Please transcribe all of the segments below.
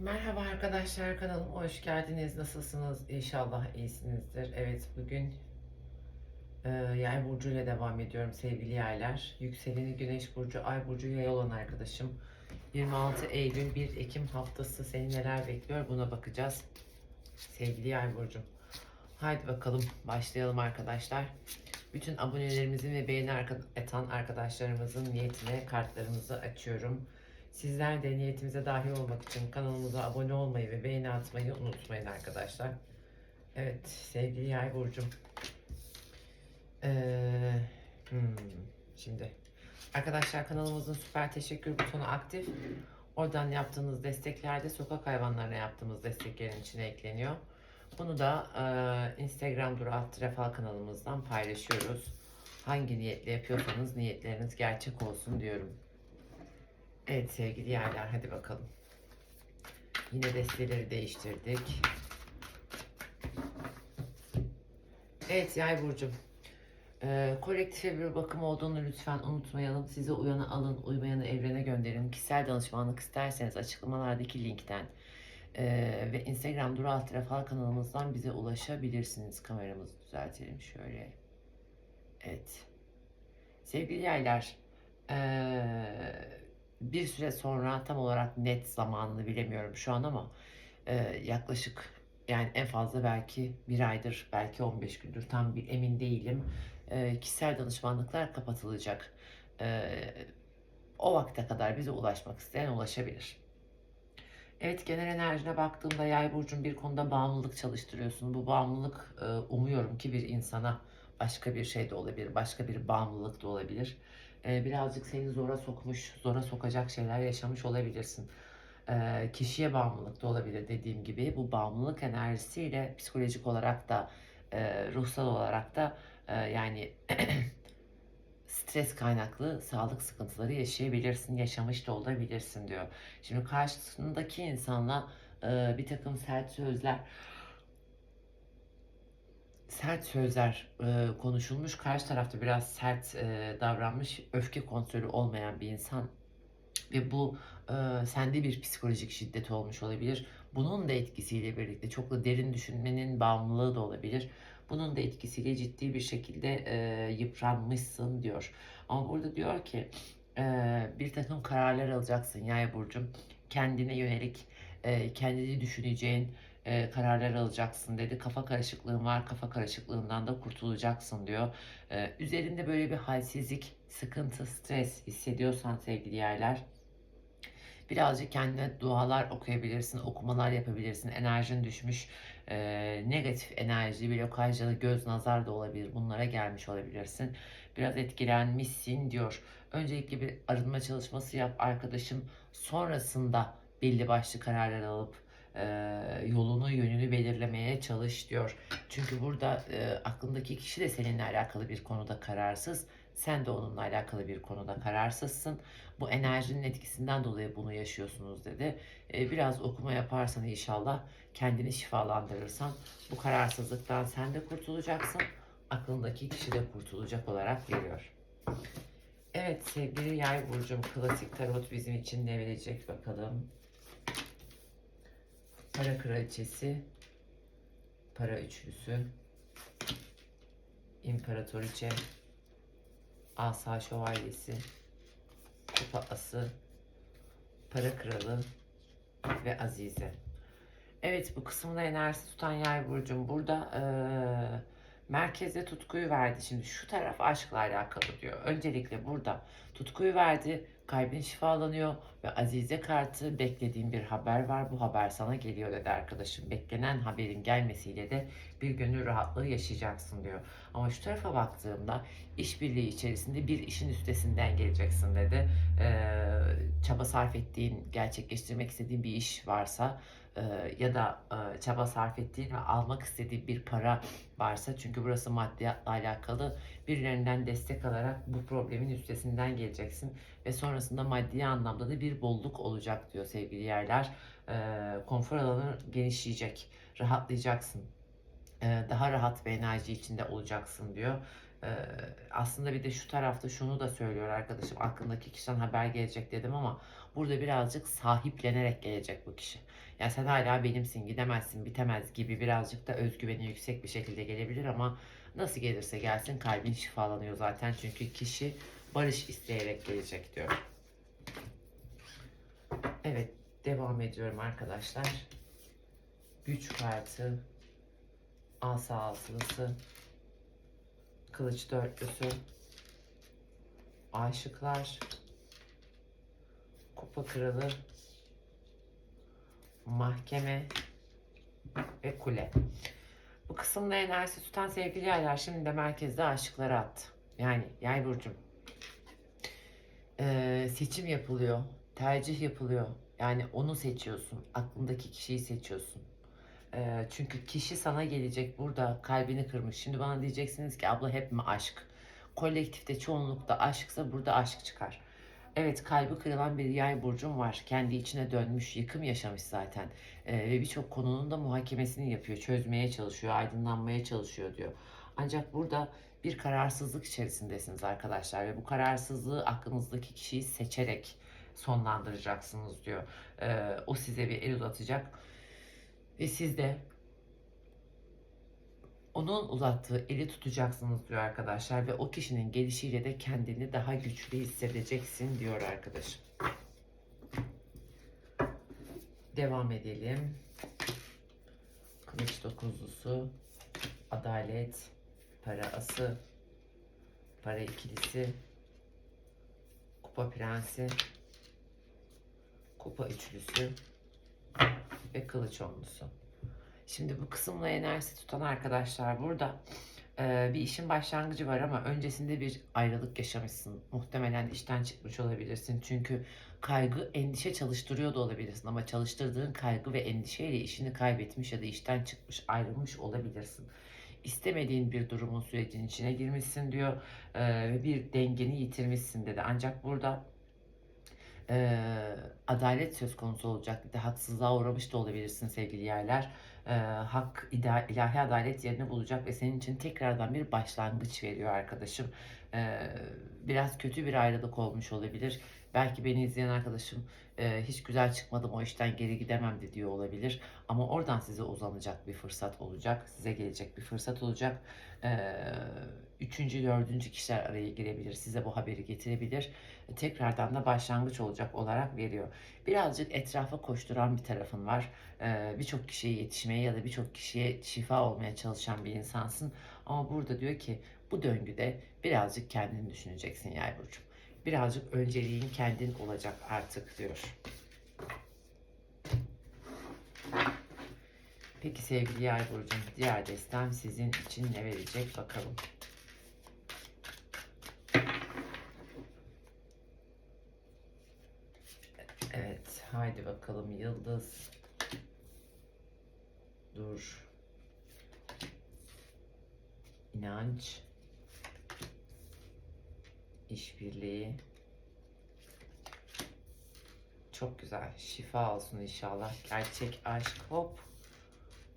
Merhaba arkadaşlar kanalıma hoş geldiniz. Nasılsınız? İnşallah iyisinizdir. Evet bugün e, yay burcu ile devam ediyorum sevgili yaylar. Yükseleni güneş burcu, ay burcu yay olan arkadaşım. 26 Eylül 1 Ekim haftası seni neler bekliyor buna bakacağız. Sevgili yay burcum. Haydi bakalım başlayalım arkadaşlar. Bütün abonelerimizin ve beğeni atan arkadaşlarımızın niyetine kartlarımızı açıyorum. Sizler de niyetimize dahil olmak için kanalımıza abone olmayı ve beğeni atmayı unutmayın arkadaşlar. Evet sevgili yay burcum. Ee, hmm, şimdi arkadaşlar kanalımızın süper teşekkür butonu aktif. Oradan yaptığınız desteklerde sokak hayvanlarına yaptığımız desteklerin içine ekleniyor. Bunu da e, Instagram Duru Alt Refah kanalımızdan paylaşıyoruz. Hangi niyetle yapıyorsanız niyetleriniz gerçek olsun diyorum. Evet sevgili yerler hadi bakalım. Yine desteleri değiştirdik. Evet yay burcum. Ee, kolektife bir bakım olduğunu lütfen unutmayalım. Size uyanı alın, uymayanı evrene gönderin. Kişisel danışmanlık isterseniz açıklamalardaki linkten ee, ve Instagram Duru Alt Refah kanalımızdan bize ulaşabilirsiniz. Kameramızı düzeltelim şöyle. Evet. Sevgili yaylar, ee, bir süre sonra tam olarak net zamanını bilemiyorum şu an ama e, yaklaşık yani en fazla belki bir aydır belki 15 gündür tam bir emin değilim. E, kişisel danışmanlıklar kapatılacak. E, o vakte kadar bize ulaşmak isteyen ulaşabilir. Evet genel enerjine baktığımda yay burcun bir konuda bağımlılık çalıştırıyorsun. Bu bağımlılık e, umuyorum ki bir insana başka bir şey de olabilir, başka bir bağımlılık da olabilir e, birazcık seni zora sokmuş, zora sokacak şeyler yaşamış olabilirsin. E, kişiye bağımlılık da olabilir dediğim gibi. Bu bağımlılık enerjisiyle psikolojik olarak da e, ruhsal olarak da e, yani stres kaynaklı sağlık sıkıntıları yaşayabilirsin, yaşamış da olabilirsin diyor. Şimdi karşısındaki insanla e, bir takım sert sözler sert sözler e, konuşulmuş. Karşı tarafta biraz sert e, davranmış, öfke kontrolü olmayan bir insan ve bu e, sende bir psikolojik şiddet olmuş olabilir. Bunun da etkisiyle birlikte çok da derin düşünmenin bağımlılığı da olabilir. Bunun da etkisiyle ciddi bir şekilde e, yıpranmışsın diyor. Ama burada diyor ki e, bir takım kararlar alacaksın Yay burcum. Kendine yönelik, e, kendini düşüneceğin, e, kararlar alacaksın dedi. Kafa karışıklığın var, kafa karışıklığından da kurtulacaksın diyor. E, üzerinde böyle bir halsizlik, sıkıntı, stres hissediyorsan sevgili yerler, birazcık kendine dualar okuyabilirsin, okumalar yapabilirsin. Enerjin düşmüş, e, negatif enerji, blokaj ya göz nazar da olabilir. Bunlara gelmiş olabilirsin. Biraz etkilenmişsin diyor. Öncelikle bir arınma çalışması yap arkadaşım. Sonrasında belli başlı kararlar alıp e, belirlemeye çalış diyor. Çünkü burada e, aklındaki kişi de seninle alakalı bir konuda kararsız. Sen de onunla alakalı bir konuda kararsızsın. Bu enerjinin etkisinden dolayı bunu yaşıyorsunuz dedi. E, biraz okuma yaparsan inşallah kendini şifalandırırsan bu kararsızlıktan sen de kurtulacaksın. Aklındaki kişi de kurtulacak olarak geliyor. Evet sevgili yay burcum klasik tarot bizim için ne verecek bakalım. Para kraliçesi, para üçlüsü, imparatoriçe, asa şövalyesi, kupa ası, para kralı. Ve azize. Evet bu kısımda enerjisi tutan yay burcum burada. Eee merkeze tutkuyu verdi. Şimdi şu taraf aşkla alakalı diyor. Öncelikle burada tutkuyu verdi. Kalbin şifalanıyor ve Azize kartı beklediğin bir haber var. Bu haber sana geliyor dedi arkadaşım. Beklenen haberin gelmesiyle de bir gönül rahatlığı yaşayacaksın diyor. Ama şu tarafa baktığımda işbirliği içerisinde bir işin üstesinden geleceksin dedi. Ee, çaba sarf ettiğin, gerçekleştirmek istediğin bir iş varsa e, ya da e, çaba sarf ettiğin ve almak istediğin bir para varsa çünkü burası maddiyatla alakalı birilerinden destek alarak bu problemin üstesinden geleceksin ve sonrasında maddi anlamda da bir bolluk olacak diyor sevgili yerler. E, konfor alanı genişleyecek, rahatlayacaksın. Daha rahat bir enerji içinde olacaksın diyor. Aslında bir de şu tarafta şunu da söylüyor arkadaşım, aklındaki kişiden haber gelecek dedim ama burada birazcık sahiplenerek gelecek bu kişi. Ya sen hala benimsin, gidemezsin, bitemez gibi birazcık da özgüveni yüksek bir şekilde gelebilir ama nasıl gelirse gelsin kalbin şifalanıyor zaten. Çünkü kişi barış isteyerek gelecek diyor. Evet, devam ediyorum arkadaşlar. Güç kartı, asa altılısı, kılıç dörtlüsü, aşıklar, kupa kralı, mahkeme ve kule. Bu kısımda enerjisi tutan sevgili yaylar şimdi de merkezde aşıkları attı. Yani yay burcum. Ee, seçim yapılıyor, tercih yapılıyor. Yani onu seçiyorsun, aklındaki kişiyi seçiyorsun. Ee, çünkü kişi sana gelecek burada kalbini kırmış. Şimdi bana diyeceksiniz ki abla hep mi aşk? Kolektifte çoğunlukta aşksa burada aşk çıkar. Evet kalbi kırılan bir yay burcum var. Kendi içine dönmüş, yıkım yaşamış zaten. Ee, ve birçok konunun da muhakemesini yapıyor. Çözmeye çalışıyor, aydınlanmaya çalışıyor diyor. Ancak burada bir kararsızlık içerisindesiniz arkadaşlar. Ve bu kararsızlığı aklınızdaki kişiyi seçerek sonlandıracaksınız diyor. Ee, o size bir el uzatacak. Ve siz de onun uzattığı eli tutacaksınız diyor arkadaşlar ve o kişinin gelişiyle de kendini daha güçlü hissedeceksin diyor arkadaşım. Devam edelim. Kılıç dokuzlusu, adalet, para ası, para ikilisi, kupa prensi, kupa üçlüsü ve kılıç onlusu. Şimdi bu kısımla enerjisi tutan arkadaşlar burada e, bir işin başlangıcı var ama öncesinde bir ayrılık yaşamışsın. Muhtemelen işten çıkmış olabilirsin. Çünkü kaygı, endişe çalıştırıyor da olabilirsin ama çalıştırdığın kaygı ve endişeyle işini kaybetmiş ya da işten çıkmış, ayrılmış olabilirsin. İstemediğin bir durumun sürecin içine girmişsin diyor e, ve bir dengeni yitirmişsin dedi. Ancak burada e, adalet söz konusu olacak. Bir de haksızlığa uğramış da olabilirsin sevgili yerler. E, hak, ida- ilahi adalet yerini bulacak ve senin için tekrardan bir başlangıç veriyor arkadaşım. E, biraz kötü bir ayrılık olmuş olabilir. Belki beni izleyen arkadaşım e, hiç güzel çıkmadım o işten geri gidemem de diyor olabilir. Ama oradan size uzanacak bir fırsat olacak. Size gelecek bir fırsat olacak. E, üçüncü, dördüncü kişiler araya girebilir. Size bu haberi getirebilir tekrardan da başlangıç olacak olarak veriyor. Birazcık etrafa koşturan bir tarafın var. Ee, birçok kişiye yetişmeye ya da birçok kişiye şifa olmaya çalışan bir insansın. Ama burada diyor ki bu döngüde birazcık kendini düşüneceksin Yay burcu. Birazcık önceliğin kendin olacak artık diyor. Peki sevgili Yay burcum, diğer destem sizin için ne verecek bakalım. Evet, haydi bakalım Yıldız. Dur. İnanç. İşbirliği. Çok güzel. Şifa olsun inşallah. Gerçek aşk. Hop.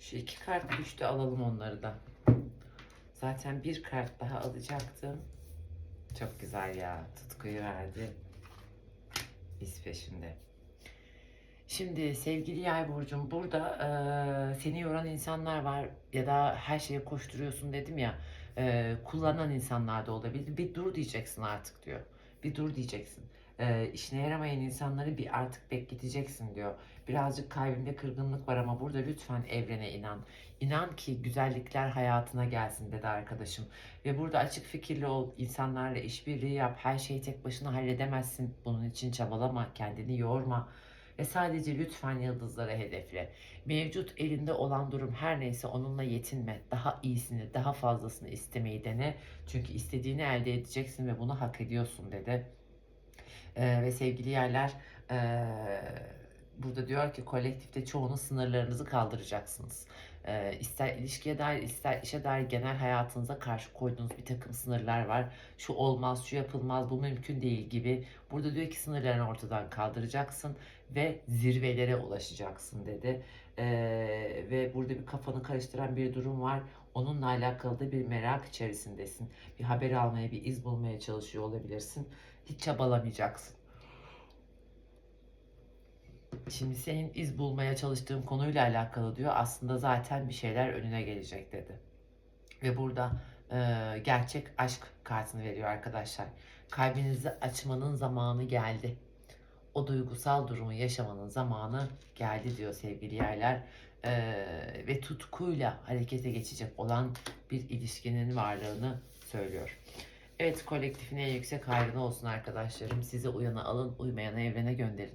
Şu iki kart düştü alalım onları da. Zaten bir kart daha alacaktım. Çok güzel ya. Tutkuyu verdi. Biz peşinde. Şimdi sevgili Yay burcum burada eee, seni yoran insanlar var ya da her şeye koşturuyorsun dedim ya eee, kullanan insanlar da olabilir. Bir dur diyeceksin artık diyor. Bir dur diyeceksin. Eee işine yaramayan insanları bir artık bekleteceksin diyor. Birazcık kalbimde kırgınlık var ama burada lütfen evrene inan. İnan ki güzellikler hayatına gelsin dedi arkadaşım. Ve burada açık fikirli ol, insanlarla işbirliği yap. Her şeyi tek başına halledemezsin. Bunun için çabalama, kendini yorma. Ve sadece lütfen yıldızlara hedefle. Mevcut elinde olan durum her neyse onunla yetinme. Daha iyisini, daha fazlasını istemeyi dene. Çünkü istediğini elde edeceksin ve bunu hak ediyorsun dedi. Ee, ve sevgili yerler, ee, burada diyor ki kolektifte çoğunun sınırlarınızı kaldıracaksınız. Ee, ister ilişkiye dair ister işe dair genel hayatınıza karşı koyduğunuz bir takım sınırlar var. Şu olmaz, şu yapılmaz, bu mümkün değil gibi. Burada diyor ki sınırlarını ortadan kaldıracaksın ve zirvelere ulaşacaksın dedi. Ee, ve burada bir kafanı karıştıran bir durum var. Onunla alakalı da bir merak içerisindesin. Bir haber almaya, bir iz bulmaya çalışıyor olabilirsin. Hiç çabalamayacaksın. Şimdi senin iz bulmaya çalıştığın konuyla alakalı diyor. Aslında zaten bir şeyler önüne gelecek dedi. Ve burada e, gerçek aşk kartını veriyor arkadaşlar. Kalbinizi açmanın zamanı geldi. O duygusal durumu yaşamanın zamanı geldi diyor sevgili yerler. E, ve tutkuyla harekete geçecek olan bir ilişkinin varlığını söylüyor. Evet kolektifin en yüksek hayrına olsun arkadaşlarım. Size uyana alın, uymayana evrene gönderin.